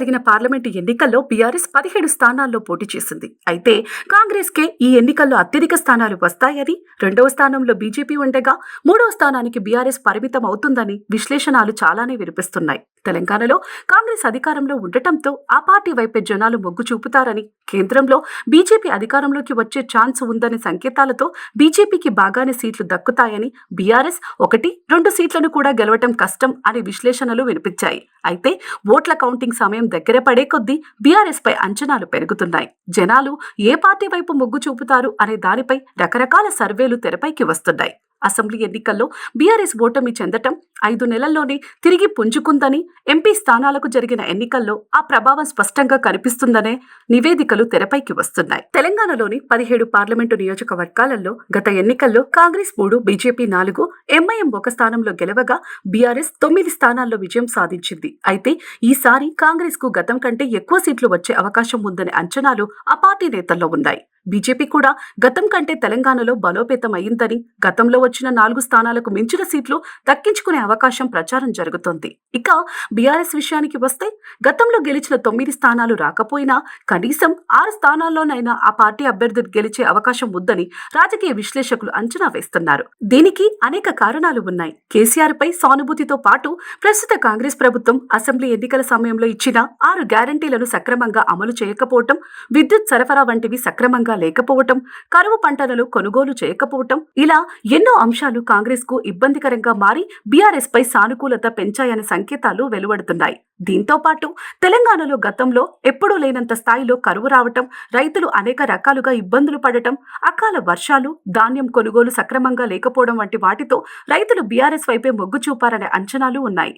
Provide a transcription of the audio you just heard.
జరిగిన పార్లమెంటు ఎన్నికల్లో బీఆర్ఎస్ పదిహేడు స్థానాల్లో పోటీ చేసింది. అయితే కాంగ్రెస్ కే ఈ ఎన్నికల్లో అత్యధిక స్థానాలు వస్తాయని రెండవ స్థానంలో బీజేపీ ఉండగా మూడవ స్థానానికి బీఆర్ఎస్ పరిమితం అవుతుందని విశ్లేషణలు చాలానే వినిపిస్తున్నాయి. తెలంగాణలో కాంగ్రెస్ అధికారంలో ఉండటంతో ఆ పార్టీ వైపే జనాలు మొగ్గు చూపుతారని కేంద్రంలో బీజేపీ అధికారంలోకి వచ్చే ఛాన్స్ ఉందనే సంకేతాలతో బీజేపీకి బాగానే సీట్లు దక్కుతాయని బీఆర్ఎస్ ఒకటి రెండు సీట్లను కూడా గెలవటం కష్టం అనే విశ్లేషణలు వినిపించాయి. అయితే ఓట్ల కౌంటింగ్ సమయం దగ్గర పడే కొద్దీ బీఆర్ఎస్ పై అంచనాలు పెరుగుతున్నాయి. జనాలు ఏ పార్టీ వైపు మొగ్గు చూపుతారు అనే దానిపై రకరకాల సర్వేలు తెరపైకి వస్తున్నాయి. అసెంబ్లీ ఎన్నికల్లో బీఆర్ఎస్ ఓటమి చెందటం ఐదు నెలల్లోనే తిరిగి పుంజుకుందని ఎంపీ స్థానాలకు జరిగిన ఎన్నికల్లో ఆ ప్రభావం స్పష్టంగా కనిపిస్తుందనే నివేదికలు తెరపైకి వస్తున్నాయి. తెలంగాణలోని పదిహేడు పార్లమెంటు నియోజకవర్గాలలో గత ఎన్నికల్లో కాంగ్రెస్ మూడు బీజేపీ నాలుగు ఎంఐఎం ఒక స్థానంలో గెలవగా బీఆర్ఎస్ తొమ్మిది స్థానాల్లో విజయం సాధించింది. అయితే ఈసారి కాంగ్రెస్కు గతం కంటే ఎక్కువ సీట్లు వచ్చే అవకాశం ఉందనే అంచనాలు ఆ పార్టీ నేతల్లో ఉన్నాయి. బీజేపీ కూడా గతం కంటే తెలంగాణలో బలోపేతం అయిందని గతంలో వచ్చిన నాలుగు స్థానాలకు మించిన సీట్లు దక్కించుకునే అవకాశం ప్రచారం జరుగుతోంది. ఇక బీఆర్ఎస్ విషయానికి వస్తే గతంలో గెలిచిన తొమ్మిది స్థానాలు రాకపోయినా కనీసం ఆరు స్థానాల్లోనైనా ఆ పార్టీ అభ్యర్థి గెలిచే అవకాశం ఉందని రాజకీయ విశ్లేషకులు అంచనా వేస్తున్నారు. దీనికి అనేక కారణాలు ఉన్నాయి. కేసీఆర్ పై సానుభూతితో పాటు ప్రస్తుత కాంగ్రెస్ ప్రభుత్వం అసెంబ్లీ ఎన్నికల సమయంలో ఇచ్చిన ఆరు గ్యారంటీలను సక్రమంగా అమలు చేయకపోవటం విద్యుత్ సరఫరా వంటివి సక్రమంగా లేకపోవటం కరువు పంటలను కొనుగోలు చేయకపోవటం ఇలా ఎన్నో అంశాలు కాంగ్రెస్కు ఇబ్బందికరంగా మారి బీఆర్ఎస్ పై సానుకూలత పెంచాయనే సంకేతాలు వెలువడుతున్నాయి. దీంతో పాటు తెలంగాణలో గతంలో ఎప్పుడూ లేనంత స్థాయిలో కరువు రావటం రైతులు అనేక రకాలుగా ఇబ్బందులు పడటం అకాల వర్షాలు ధాన్యం కొనుగోలు సక్రమంగా లేకపోవడం వంటి వాటితో రైతులు బీఆర్ఎస్ వైపే మొగ్గు చూపారనే అంచనాలు ఉన్నాయి.